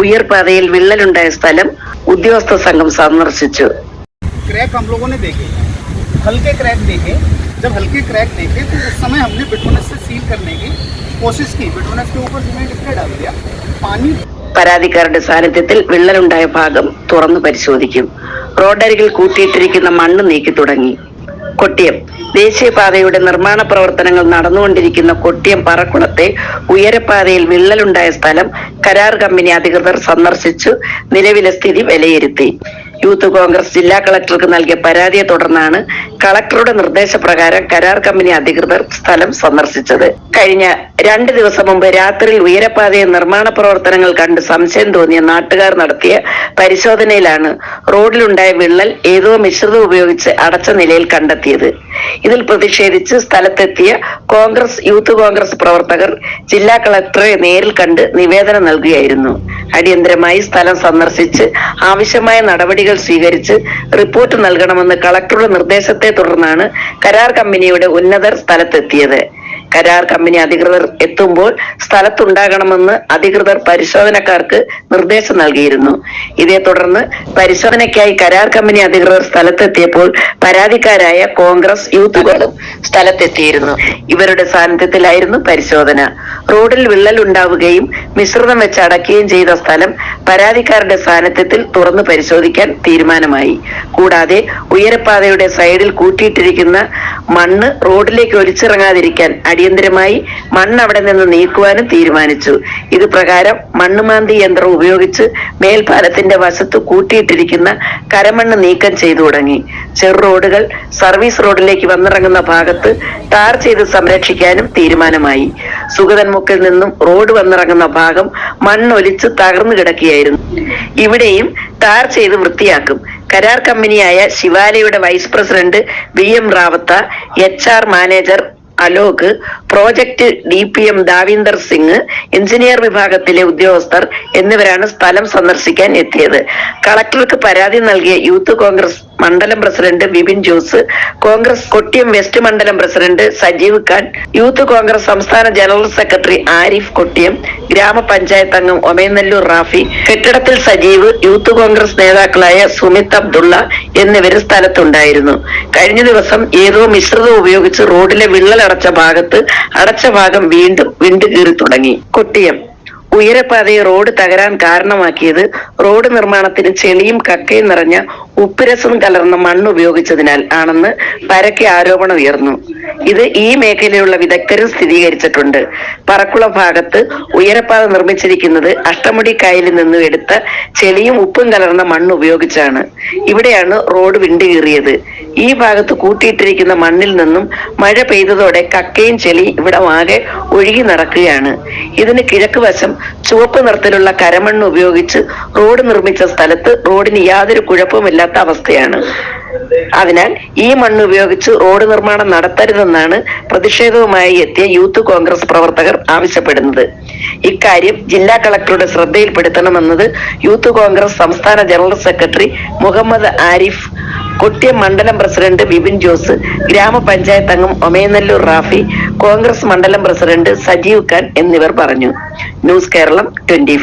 ഉയർപാതയിൽ വിള്ളലുണ്ടായ സ്ഥലം ഉദ്യോഗസ്ഥ സംഘം സന്ദർശിച്ചു क्रैक हम लोगों ने देखे हल्के क्रैक देखे जब हल्के क्रैक देखे तो उस समय हमने बिटोनस से सील करने की कोशिश की बिटोनस के ऊपर सीमेंट इसलिए डाल दिया पानी പരാതിക്കാരുടെ സാന്നിധ്യത്തിൽ വിള്ളലുണ്ടായ ഭാഗം തുറന്നു പരിശോധിക്കും റോഡരികിൽ കൂട്ടിയിട്ടിരിക്കുന്ന മണ്ണ് നീക്കി തുടങ്ങി കൊട്ടിയം ദേശീയപാതയുടെ നിർമ്മാണ പ്രവർത്തനങ്ങൾ നടന്നുകൊണ്ടിരിക്കുന്ന കൊട്ടിയം പറക്കുളത്തെ ഉയരപ്പാതയിൽ വിള്ളലുണ്ടായ സ്ഥലം കരാർ കമ്പനി അധികൃതർ സന്ദർശിച്ചു. നിലവിലെ സ്ഥിതി വിലയിരുത്തി. യൂത്ത് കോൺഗ്രസ് ജില്ലാ കളക്ടർക്ക് നൽകിയ പരാതിയെ തുടർന്നാണ് കളക്ടറുടെ നിർദ്ദേശപ്രകാരം കരാർ കമ്പനി അധികൃതർ സ്ഥലം സന്ദർശിച്ചത്. കഴിഞ്ഞ രണ്ട് ദിവസം മുമ്പ് രാത്രിയിൽ ഉയരപ്പാതയെ നിർമ്മാണ പ്രവർത്തനങ്ങൾ കണ്ട് സംശയം തോന്നിയ നാട്ടുകാർ നടത്തിയ പരിശോധനയിലാണ് റോഡിലുണ്ടായ വിള്ളൽ ഏതോ മിശ്രിതം ഉപയോഗിച്ച് അടച്ച നിലയിൽ കണ്ടെത്തിയത്. ഇതിൽ പ്രതിഷേധിച്ച് സ്ഥലത്തെത്തിയ കോൺഗ്രസ് യൂത്ത് കോൺഗ്രസ് പ്രവർത്തകർ ജില്ലാ കളക്ടറെ നേരിൽ കണ്ട് നിവേദനം നൽകുകയായിരുന്നു. അടിയന്തരമായി സ്ഥലം സന്ദർശിച്ച് ആവശ്യമായ നടപടികൾ സ്വീകരിച്ച് റിപ്പോർട്ട് നൽകണമെന്ന് കളക്ടറുടെ നിർദ്ദേശത്തെ തുടർന്നാണ് കരാർ കമ്പനിയുടെ ഉന്നതർ സ്ഥലത്തെത്തിയത്. കരാർ കമ്പനി അധികൃതർ എത്തുമ്പോൾ സ്ഥലത്തുണ്ടാകണമെന്ന് അധികൃതർ പരിശോധനക്കാർക്ക് നിർദ്ദേശം നൽകിയിരുന്നു. ഇതേ തുടർന്ന് പരിശോധനയ്ക്കായി കരാർ കമ്പനി അധികൃതർ സ്ഥലത്തെത്തിയപ്പോൾ പരാതിക്കാരായ കോൺഗ്രസ് യൂത്തുകളും സ്ഥലത്തെത്തിയിരുന്നു. ഇവരുടെ സാന്നിധ്യത്തിലായിരുന്നു പരിശോധന. റോഡിൽ വിള്ളൽ ഉണ്ടാവുകയും മിശ്രിതം വെച്ച് അടയ്ക്കുകയും ചെയ്ത സ്ഥലം പരാതിക്കാരുടെ സാന്നിധ്യത്തിൽ തുറന്നു പരിശോധിക്കാൻ തീരുമാനമായി. കൂടാതെ ഉയരപ്പാതയുടെ സൈഡിൽ കൂട്ടിയിട്ടിരിക്കുന്ന മണ്ണ് റോഡിലേക്ക് ഒലിച്ചിറങ്ങാതിരിക്കാൻ അടിയന്തരമായി മണ്ണ് അവിടെ നിന്ന് നീക്കുവാനും തീരുമാനിച്ചു. ഇത് പ്രകാരം മണ്ണുമാന്തി യന്ത്രം ഉപയോഗിച്ച് മേൽപ്പാലത്തിന്റെ വശത്ത് കൂട്ടിയിട്ടിരിക്കുന്ന കരമണ്ണ് നീക്കം ചെയ്തു തുടങ്ങി. ചെറു റോഡുകൾ സർവീസ് റോഡിലേക്ക് വന്നിറങ്ങുന്ന ഭാഗത്ത് ടാർ ചെയ്ത് സംരക്ഷിക്കാനും തീരുമാനമായി. സുഗതൻമുക്കിൽ നിന്നും റോഡ് വന്നിറങ്ങുന്ന ഭാഗം മണ്ണൊലിച്ച് തകർന്നു കിടക്കുകയായിരുന്നു. ഇവിടെയും ടാർ ചെയ്ത് വൃത്തിയാക്കും. കരാർ കമ്പനിയായ ശിവാലയുടെ vice president V M Rawat H R manager Alok project D P M Davinder Singh engineer വിഭാഗത്തിലെ ഉദ്യോഗസ്ഥർ എന്നിവരാണ് സ്ഥലം സന്ദർശിക്കാൻ എത്തിയത്. കളക്ടർക്ക് പരാതി നൽകിയ യൂത്ത് കോൺഗ്രസ് മണ്ഡലം പ്രസിഡന്റ് വിപിൻ ജോസ് കോൺഗ്രസ് കൊട്ടിയം വെസ്റ്റ് മണ്ഡലം പ്രസിഡന്റ് സജീവ് ഖാൻ യൂത്ത് കോൺഗ്രസ് സംസ്ഥാന ജനറൽ സെക്രട്ടറി ആരിഫ് കൊട്ടിയം ഗ്രാമപഞ്ചായത്ത് അംഗം ഒമേനല്ലൂർ റാഫി കെട്ടിടത്തിൽ സജീവ് യൂത്ത് കോൺഗ്രസ് നേതാക്കളായ സുമിത് അബ്ദുള്ള എന്നിവർ സ്ഥലത്തുണ്ടായിരുന്നു. കഴിഞ്ഞ ദിവസം ഏതോ മിശ്രിതം ഉപയോഗിച്ച് റോഡിലെ വിള്ളലടച്ച ഭാഗത്ത് അടച്ച ഭാഗം വീണ്ടും വിണ്ടുകീറി തുടങ്ങി. കൊട്ടിയം. ഉയരപ്പാതയെ റോഡ് തകരാൻ കാരണമാക്കിയത് റോഡ് നിർമ്മാണത്തിന് ചെളിയും കക്കയും നിറഞ്ഞ ഉപ്പുരസം കലർന്ന മണ്ണ് ഉപയോഗിച്ചതിനാൽ ആണെന്ന് പരക്കെ ആരോപണം ഉയർന്നു. ഇത് ഈ മേഖലയിലുള്ള വിദഗ്ധരും സ്ഥിരീകരിച്ചിട്ടുണ്ട്. പറക്കുളം ഭാഗത്ത് ഉയരപ്പാത നിർമ്മിച്ചിരിക്കുന്നത് അഷ്ടമുടി കായലിൽ നിന്നും എടുത്ത ചെളിയും ഉപ്പും കലർന്ന മണ്ണ് ഉപയോഗിച്ചാണ്. ഇവിടെയാണ് റോഡ് വിണ്ടുകീറിയത് ഈ ഭാഗത്ത് കൂട്ടിയിട്ടിരിക്കുന്ന മണ്ണിൽ നിന്നും മഴ പെയ്തതോടെ കക്കയും ചെളി ഇവിടെ ആകെ ഒഴുകി നടക്കുകയാണ്. ഇതിന് കിഴക്ക് വശം ചുവപ്പ് നിറത്തിലുള്ള കരമണ്ണ് ഉപയോഗിച്ച് റോഡ് നിർമ്മിച്ച സ്ഥലത്ത് റോഡിന് യാതൊരു കുഴപ്പമില്ലാത്ത അവസ്ഥയാണ്. അതിനാൽ ഈ മണ്ണ് ഉപയോഗിച്ച് റോഡ് നിർമ്മാണം നടത്തരുതെന്നാണ് പ്രതിഷേധവുമായി എത്തിയ യൂത്ത് കോൺഗ്രസ് പ്രവർത്തകർ ആവശ്യപ്പെടുന്നത്. ഇക്കാര്യം ജില്ലാ കളക്ടറുടെ ശ്രദ്ധയിൽപ്പെടുത്തണമെന്നത് യൂത്ത് കോൺഗ്രസ് സംസ്ഥാന ജനറൽ സെക്രട്ടറി മുഹമ്മദ് ആരിഫ് കൊട്ടിയം മണ്ഡലം പ്രസിഡന്റ് വിപിൻ ജോസ് ഗ്രാമപഞ്ചായത്ത് അംഗം ഒമേനല്ലൂർ റാഫി കോൺഗ്രസ് മണ്ഡലം പ്രസിഡന്റ് സജീവ് ഖാൻ എന്നിവർ പറഞ്ഞു. News Keralam twenty